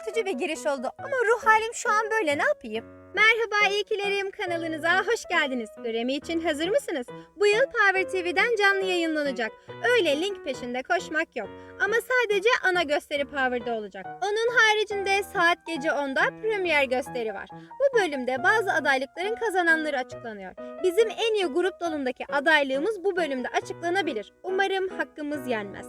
gürültücü bir giriş oldu ama ruh halim şu an böyle ne yapayım? Merhaba iyikilerim kanalınıza hoş geldiniz. Grammy için hazır mısınız? Bu yıl Power TV'den canlı yayınlanacak. Öyle link peşinde koşmak yok. Ama sadece ana gösteri Power'da olacak. Onun haricinde saat gece 10'da premier gösteri var. Bu bölümde bazı adaylıkların kazananları açıklanıyor. Bizim en iyi grup dalındaki adaylığımız bu bölümde açıklanabilir. Umarım hakkımız yenmez.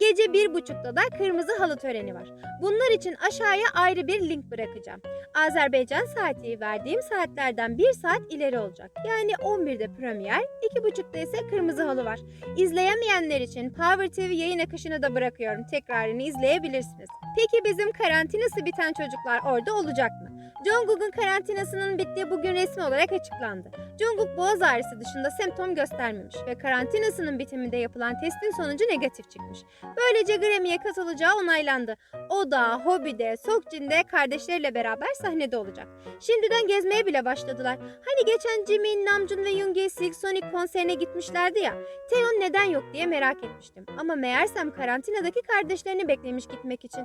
Gece bir buçukta da kırmızı halı töreni var. Bunlar için aşağıya ayrı bir link bırakacağım. Azerbaycan saati verdiğim saatlerden bir saat ileri olacak. Yani 11'de premier, 2.30'da ise kırmızı halı var. İzleyemeyenler için Power TV yayın akışını da bırakıyorum. Tekrarını izleyebilirsiniz. Peki bizim karantinası biten çocuklar orada olacak mı? Jungkook'un karantinasının bittiği bugün resmi olarak açıklandı. Jungkook boğaz ağrısı dışında semptom göstermemiş ve karantinasının bitiminde yapılan testin sonucu negatif çıkmış. Böylece Grammy'ye katılacağı onaylandı. O da Hobby'de, Sokjin'de kardeşleriyle beraber sahnede olacak. Şimdiden gezmeye bile başladılar. Hani geçen Jimin, Namjoon ve Yoongi Silk Sonic konserine gitmişlerdi ya. Taeyeon neden yok diye merak etmiştim. Ama meğersem karantinadaki kardeşlerini beklemiş gitmek için.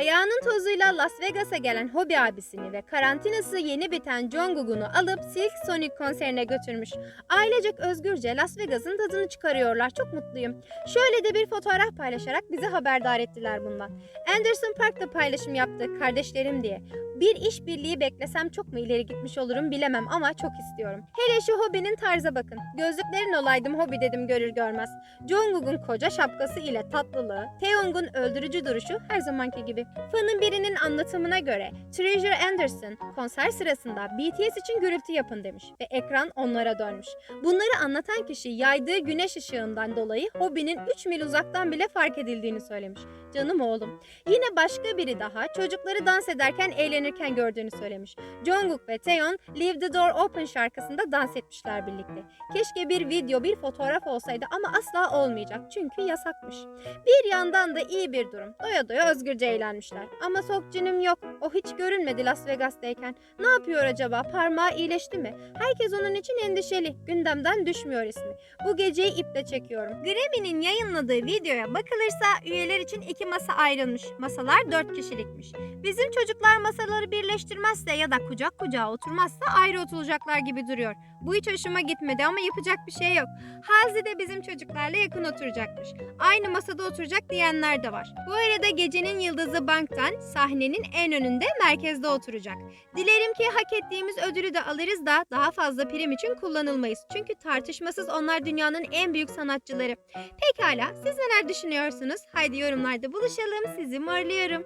Ayağının tozuyla Las Vegas'a gelen Hobby abisini ve karantinası yeni biten Jungkook'unu alıp Silk Sonic konserine götürmüş. Ailecek özgürce Las Vegas'ın tadını çıkarıyorlar. Çok mutluyum. Şöyle de bir fotoğraf paylaşarak bizi haberdar ettiler bundan. Anderson Park'ta paylaşım yaptı kardeşlerim diye. Bir işbirliği beklesem çok mu ileri gitmiş olurum bilemem ama çok istiyorum. Hele şu Hobby'nin tarza bakın. Gözlüklerin olaydım Hobby dedim görür görmez. Jungkook'un koca şapkası ile tatlılığı, Taeyong'un öldürücü duruşu her zamanki gibi. Fanın birinin anlatımına göre Treasure Anderson konser sırasında BTS için gürültü yapın demiş ve ekran onlara dönmüş. Bunları anlatan kişi yaydığı güneş ışığından dolayı Hobby'nin 3 mil uzaktan bile fark edildiğini söylemiş. Canım oğlum. Yine başka biri daha çocukları dans ederken eğlenirken gördüğünü söylemiş. Jungkook ve Taeyeon Leave the Door Open şarkısında dans etmişler birlikte. Keşke bir video, bir fotoğraf olsaydı ama asla olmayacak çünkü yasakmış. Bir yandan da iyi bir durum. Doya doya özgürce eğlenmişler. Ama Sokjin'im yok. O hiç görünmedi Las Vegas'tayken. Ne yapıyor acaba? Parmağı iyileşti mi? Herkes onun için endişeli. Gündemden düşmüyor ismi. Bu geceyi iple çekiyorum. Grammy'nin yayınladığı videoya bakılırsa üyeler için iki masa ayrılmış. Masalar dört kişilikmiş. Bizim çocuklar masaları birleştirmezse ya da kucak kucağa oturmazsa ayrı oturacaklar gibi duruyor. Bu hiç hoşuma gitmedi ama yapacak bir şey yok. Halzi de bizim çocuklarla yakın oturacakmış. Aynı masada oturacak diyenler de var. Bu arada gecenin yıldızı Bank'tan sahnenin en önünde merkezde oturacak. Dilerim ki hak ettiğimiz ödülü de alırız da daha fazla prim için kullanılmayız. Çünkü tartışmasız onlar dünyanın en büyük sanatçıları. Pekala siz neler düşünüyorsunuz? Haydi yorumlarda buluşalım. Sizi morluyorum.